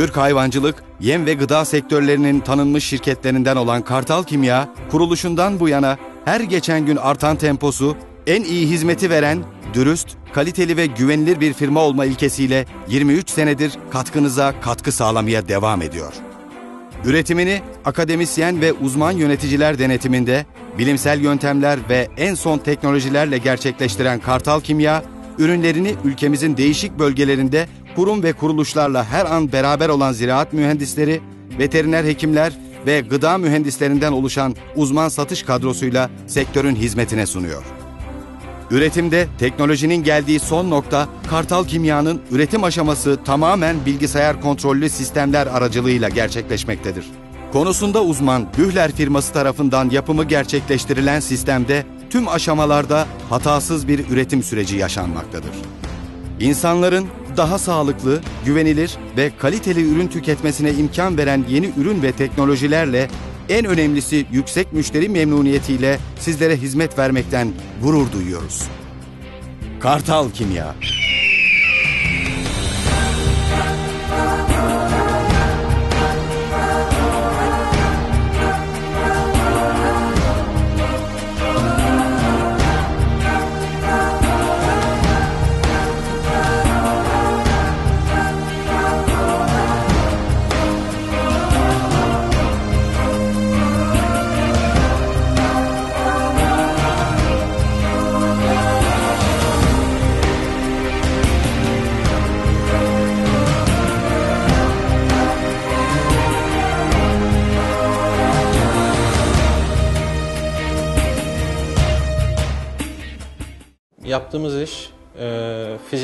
Türk hayvancılık, yem ve gıda sektörlerinin tanınmış şirketlerinden olan Kartal Kimya, kuruluşundan bu yana her geçen gün artan temposu, en iyi hizmeti veren, dürüst, kaliteli ve güvenilir bir firma olma ilkesiyle 23 senedir katkınıza katkı sağlamaya devam ediyor. Üretimini akademisyen ve uzman yöneticiler denetiminde bilimsel yöntemler ve en son teknolojilerle gerçekleştiren Kartal Kimya, ürünlerini ülkemizin değişik bölgelerinde kurum ve kuruluşlarla her an beraber olan ziraat mühendisleri, veteriner hekimler ve gıda mühendislerinden oluşan uzman satış kadrosuyla sektörün hizmetine sunuyor. Üretimde teknolojinin geldiği son nokta Kartal Kimya'nın üretim aşaması tamamen bilgisayar kontrollü sistemler aracılığıyla gerçekleşmektedir. Konusunda uzman Bühler firması tarafından yapımı gerçekleştirilen sistemde tüm aşamalarda hatasız bir üretim süreci yaşanmaktadır. İnsanların daha sağlıklı, güvenilir ve kaliteli ürün tüketmesine imkan veren yeni ürün ve teknolojilerle en önemlisi yüksek müşteri memnuniyetiyle sizlere hizmet vermekten gurur duyuyoruz. Kartal Kimya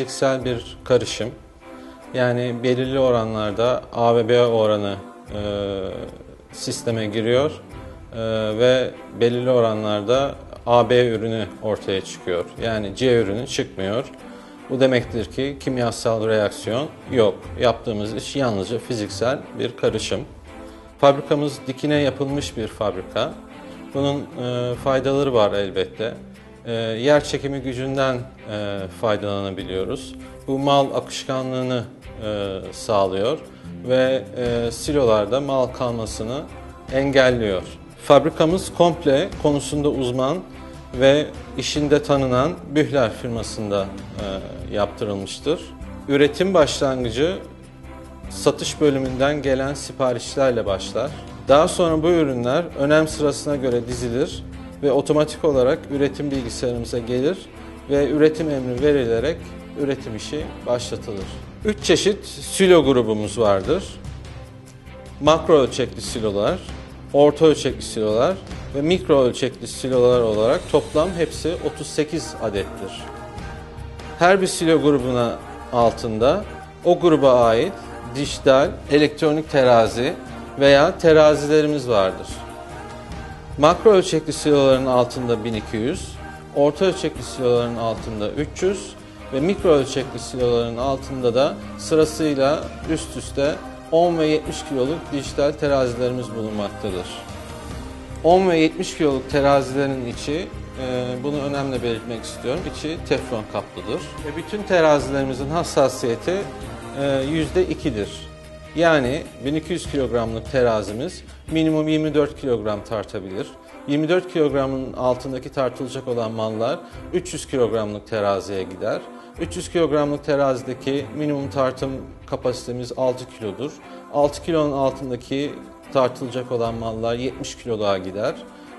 fiziksel bir karışım. Yani belirli oranlarda A ve B oranı e, sisteme giriyor e, ve belirli oranlarda AB ürünü ortaya çıkıyor. Yani C ürünü çıkmıyor. Bu demektir ki kimyasal reaksiyon yok. Yaptığımız iş yalnızca fiziksel bir karışım. Fabrikamız dikine yapılmış bir fabrika. Bunun e, faydaları var elbette. E, yer çekimi gücünden e, faydalanabiliyoruz. Bu mal akışkanlığını e, sağlıyor ve e, silolarda mal kalmasını engelliyor. Fabrikamız komple konusunda uzman ve işinde tanınan Bühler firmasında e, yaptırılmıştır. Üretim başlangıcı satış bölümünden gelen siparişlerle başlar. Daha sonra bu ürünler önem sırasına göre dizilir ve otomatik olarak üretim bilgisayarımıza gelir ve üretim emri verilerek üretim işi başlatılır. Üç çeşit silo grubumuz vardır. Makro ölçekli silolar, orta ölçekli silolar ve mikro ölçekli silolar olarak toplam hepsi 38 adettir. Her bir silo grubuna altında o gruba ait dijital, elektronik terazi veya terazilerimiz vardır. Makro ölçekli siloların altında 1200, orta ölçekli siloların altında 300 ve mikro ölçekli siloların altında da sırasıyla üst üste 10 ve 70 kiloluk dijital terazilerimiz bulunmaktadır. 10 ve 70 kiloluk terazilerin içi, e, bunu önemli belirtmek istiyorum, içi teflon kaplıdır. Ve bütün terazilerimizin hassasiyeti e, %2'dir. Yani 1200 kilogramlık terazimiz minimum 24 kilogram tartabilir. 24 kilogramın altındaki tartılacak olan mallar 300 kilogramlık teraziye gider. 300 kilogramlık terazideki minimum tartım kapasitemiz 6 kilodur. 6 kilonun altındaki tartılacak olan mallar 70 kiloluğa gider.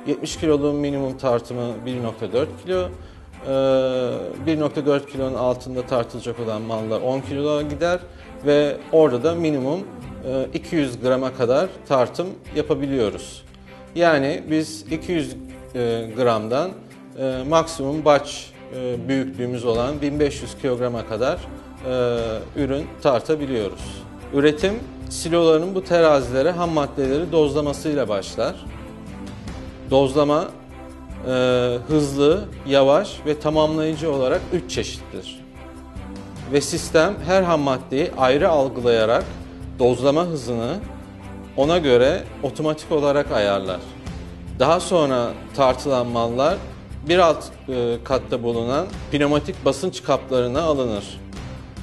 70 kiloluğun minimum tartımı 1.4 kilo. 1.4 kilonun altında tartılacak olan mallar 10 kiloya gider ve orada da minimum 200 grama kadar tartım yapabiliyoruz. Yani biz 200 gramdan maksimum baç büyüklüğümüz olan 1500 kilograma kadar ürün tartabiliyoruz. Üretim siloların bu terazilere ham maddeleri dozlamasıyla başlar. Dozlama e, hızlı, yavaş ve tamamlayıcı olarak üç çeşittir. Ve sistem her ham maddeyi ayrı algılayarak dozlama hızını ona göre otomatik olarak ayarlar. Daha sonra tartılan mallar bir alt e, katta bulunan pneumatik basınç kaplarına alınır.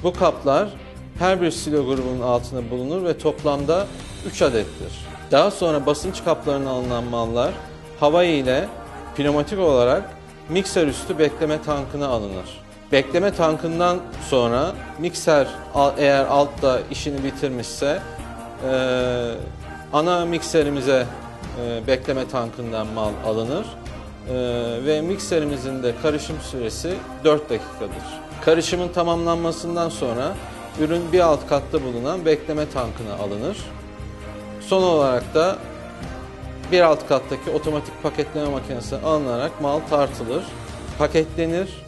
Bu kaplar her bir silo grubunun altında bulunur ve toplamda 3 adettir. Daha sonra basınç kaplarına alınan mallar hava ile pneumatik olarak mikser üstü bekleme tankına alınır. Bekleme tankından sonra mikser eğer altta işini bitirmişse eee, ana mikserimize eee, bekleme tankından mal alınır Eee, ve mikserimizin de karışım süresi 4 dakikadır. Karışımın tamamlanmasından sonra ürün bir alt katta bulunan bekleme tankına alınır. Son olarak da bir alt kattaki otomatik paketleme makinesine alınarak mal tartılır, paketlenir,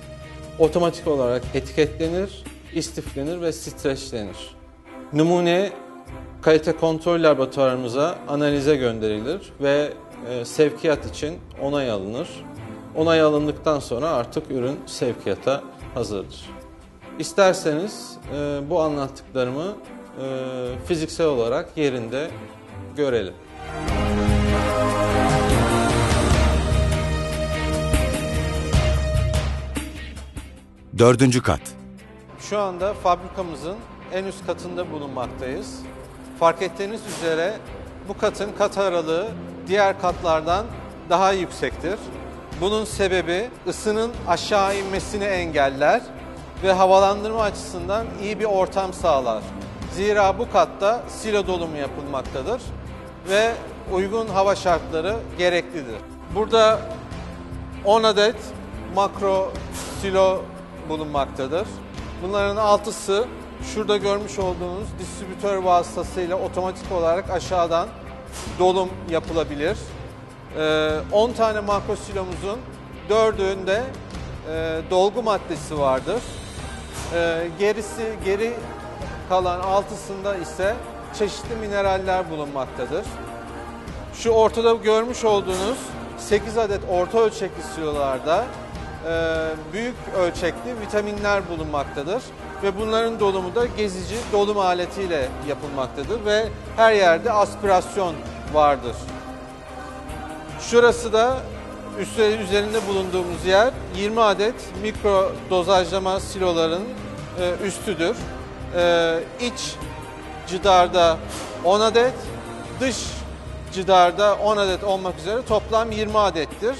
otomatik olarak etiketlenir, istiflenir ve streçlenir. Numune kalite kontrol laboratuvarımıza analize gönderilir ve e, sevkiyat için onay alınır. Onay alındıktan sonra artık ürün sevkiyata hazırdır. İsterseniz e, bu anlattıklarımı e, fiziksel olarak yerinde görelim. Dördüncü kat. Şu anda fabrikamızın en üst katında bulunmaktayız. Fark ettiğiniz üzere bu katın kat aralığı diğer katlardan daha yüksektir. Bunun sebebi ısının aşağı inmesini engeller ve havalandırma açısından iyi bir ortam sağlar. Zira bu katta silo dolumu yapılmaktadır ve uygun hava şartları gereklidir. Burada 10 adet makro silo bulunmaktadır. Bunların altısı şurada görmüş olduğunuz distribütör vasıtasıyla otomatik olarak aşağıdan dolum yapılabilir. Ee, 10 tane makro silomuzun dördüğünde e, dolgu maddesi vardır. Ee, gerisi geri kalan altısında ise çeşitli mineraller bulunmaktadır. Şu ortada görmüş olduğunuz 8 adet orta ölçekli silolarda büyük ölçekli vitaminler bulunmaktadır. Ve bunların dolumu da gezici dolum aletiyle yapılmaktadır ve her yerde aspirasyon vardır. Şurası da üzerinde bulunduğumuz yer 20 adet mikro dozajlama siloların e, üstüdür. E, iç cidarda 10 adet, dış cidarda 10 adet olmak üzere toplam 20 adettir.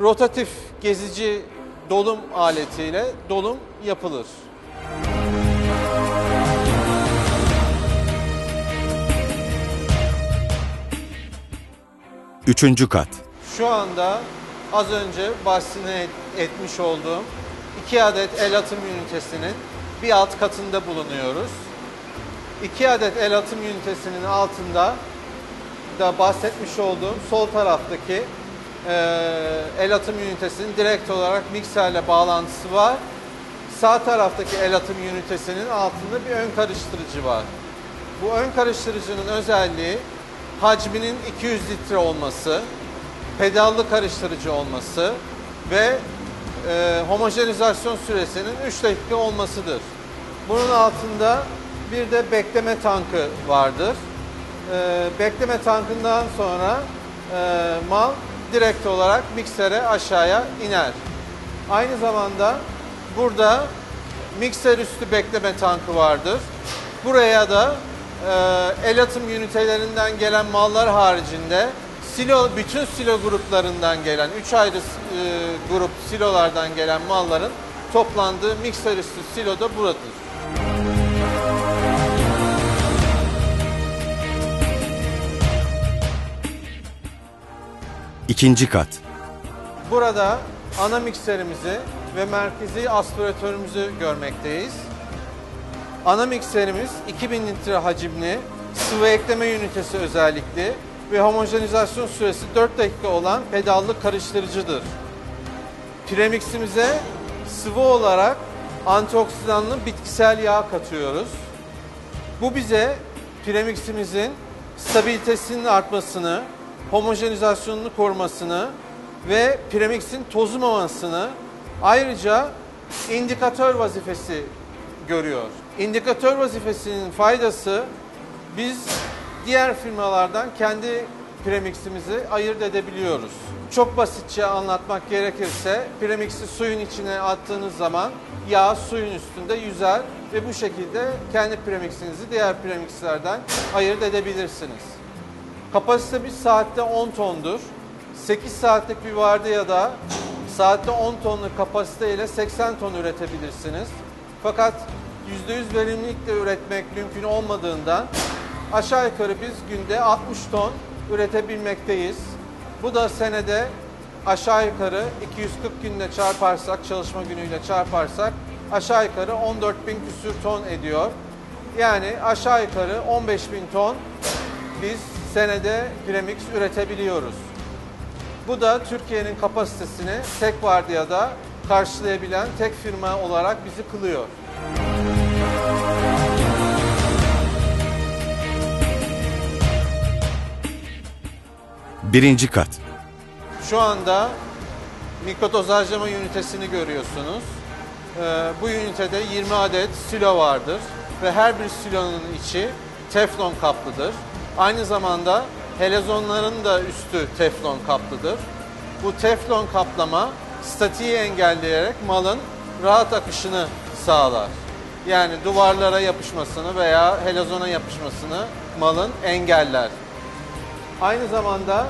Rotatif gezici dolum aletiyle dolum yapılır. Üçüncü kat. Şu anda az önce bahsini et- etmiş olduğum iki adet el atım ünitesinin bir alt katında bulunuyoruz. İki adet el atım ünitesinin altında da bahsetmiş olduğum sol taraftaki el atım ünitesinin direkt olarak mikserle bağlantısı var. Sağ taraftaki el atım ünitesinin altında bir ön karıştırıcı var. Bu ön karıştırıcının özelliği hacminin 200 litre olması, pedallı karıştırıcı olması ve e, homojenizasyon süresinin 3 dakika olmasıdır. Bunun altında bir de bekleme tankı vardır. E, bekleme tankından sonra e, mal direkt olarak miksere aşağıya iner. Aynı zamanda burada mikser üstü bekleme tankı vardır. Buraya da e, el atım ünitelerinden gelen mallar haricinde silo bütün silo gruplarından gelen 3 ayrı e, grup silolardan gelen malların toplandığı mikser üstü silo da buradadır. İkinci kat. Burada ana mikserimizi ve merkezi aspiratörümüzü görmekteyiz. Ana mikserimiz 2000 litre hacimli, sıvı ekleme ünitesi özellikli ve homojenizasyon süresi 4 dakika olan pedallı karıştırıcıdır. Premiximize sıvı olarak antioksidanlı bitkisel yağ katıyoruz. Bu bize premiximizin stabilitesinin artmasını, homojenizasyonunu korumasını ve premixin tozumamasını ayrıca indikatör vazifesi görüyor. İndikatör vazifesinin faydası biz diğer firmalardan kendi premiximizi ayırt edebiliyoruz. Çok basitçe anlatmak gerekirse premixi suyun içine attığınız zaman yağ suyun üstünde yüzer ve bu şekilde kendi premixinizi diğer premixlerden ayırt edebilirsiniz. Kapasite bir saatte 10 tondur. 8 saatlik bir vardiyada saatte 10 tonluk kapasite ile 80 ton üretebilirsiniz. Fakat %100 verimlilikle üretmek mümkün olmadığından aşağı yukarı biz günde 60 ton üretebilmekteyiz. Bu da senede aşağı yukarı 240 günle çarparsak, çalışma günüyle çarparsak aşağı yukarı 14 bin küsür ton ediyor. Yani aşağı yukarı 15 bin ton biz senede premix üretebiliyoruz. Bu da Türkiye'nin kapasitesini tek vardiyada karşılayabilen tek firma olarak bizi kılıyor. Birinci kat. Şu anda mikrodozajlama ünitesini görüyorsunuz. Ee, bu ünitede 20 adet silo vardır ve her bir silonun içi teflon kaplıdır. Aynı zamanda helezonların da üstü teflon kaplıdır. Bu teflon kaplama statiği engelleyerek malın rahat akışını sağlar. Yani duvarlara yapışmasını veya helezona yapışmasını malın engeller. Aynı zamanda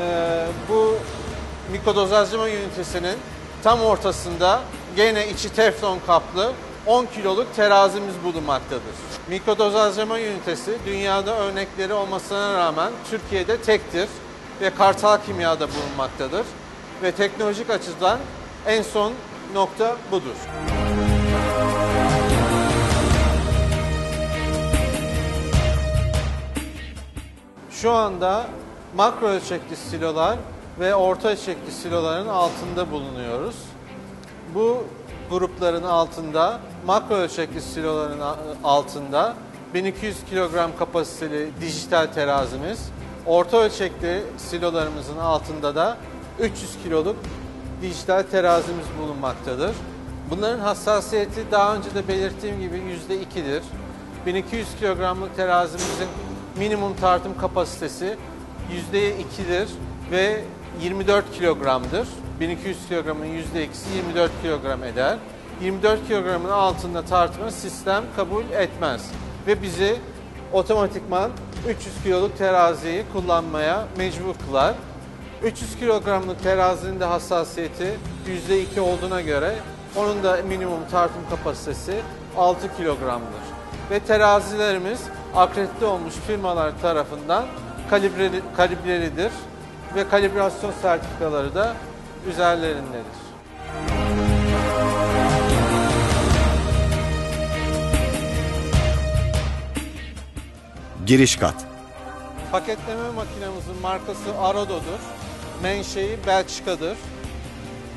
e, bu mikrodozajlama ünitesinin tam ortasında gene içi teflon kaplı 10 kiloluk terazimiz bulunmaktadır. Mikrodozajlama ünitesi dünyada örnekleri olmasına rağmen Türkiye'de tektir ve Kartal Kimya'da bulunmaktadır. Ve teknolojik açıdan en son nokta budur. Şu anda makro ölçekli silolar ve orta ölçekli siloların altında bulunuyoruz. Bu grupların altında, makro ölçekli siloların altında 1200 kilogram kapasiteli dijital terazimiz, orta ölçekli silolarımızın altında da 300 kiloluk dijital terazimiz bulunmaktadır. Bunların hassasiyeti daha önce de belirttiğim gibi %2'dir. 1200 kilogramlık terazimizin minimum tartım kapasitesi %2'dir ve 24 kilogramdır. 1200 kilogramın %2'si 24 kilogram eder. 24 kilogramın altında tartımı sistem kabul etmez ve bizi otomatikman 300 kiloluk teraziyi kullanmaya mecbur kılar. 300 kilogramlık terazinin de hassasiyeti %2 olduğuna göre onun da minimum tartım kapasitesi 6 kilogramdır. Ve terazilerimiz akredite olmuş firmalar tarafından kalibreli, kalibrelidir ve kalibrasyon sertifikaları da üzerlerindedir. Giriş kat. Paketleme makinemizin markası Arodo'dur. Menşei Belçika'dır.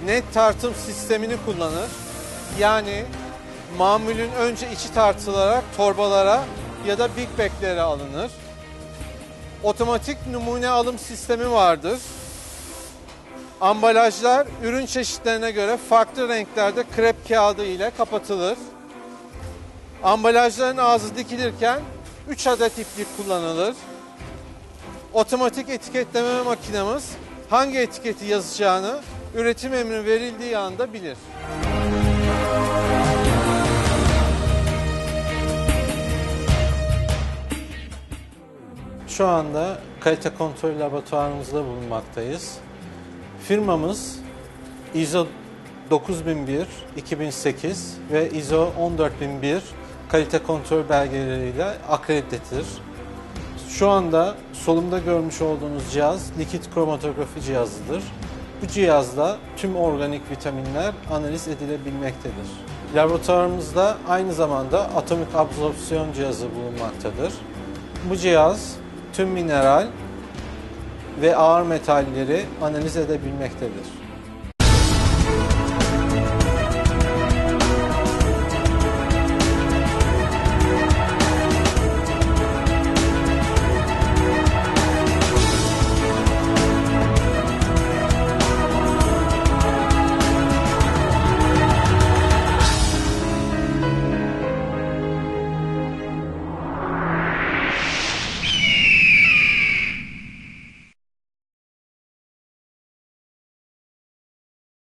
Net tartım sistemini kullanır. Yani mamulün önce içi tartılarak torbalara ya da big bag'lere alınır. Otomatik numune alım sistemi vardır. Ambalajlar ürün çeşitlerine göre farklı renklerde krep kağıdı ile kapatılır. Ambalajların ağzı dikilirken 3 adet iplik kullanılır. Otomatik etiketleme makinemiz hangi etiketi yazacağını üretim emri verildiği anda bilir. Şu anda kalite kontrol laboratuvarımızda bulunmaktayız. Firmamız ISO 9001 2008 ve ISO 14001 kalite kontrol belgeleriyle akreditedir. Şu anda solumda görmüş olduğunuz cihaz likit kromatografi cihazıdır. Bu cihazda tüm organik vitaminler analiz edilebilmektedir. Laboratuvarımızda aynı zamanda atomik absorpsiyon cihazı bulunmaktadır. Bu cihaz tüm mineral ve ağır metalleri analiz edebilmektedir.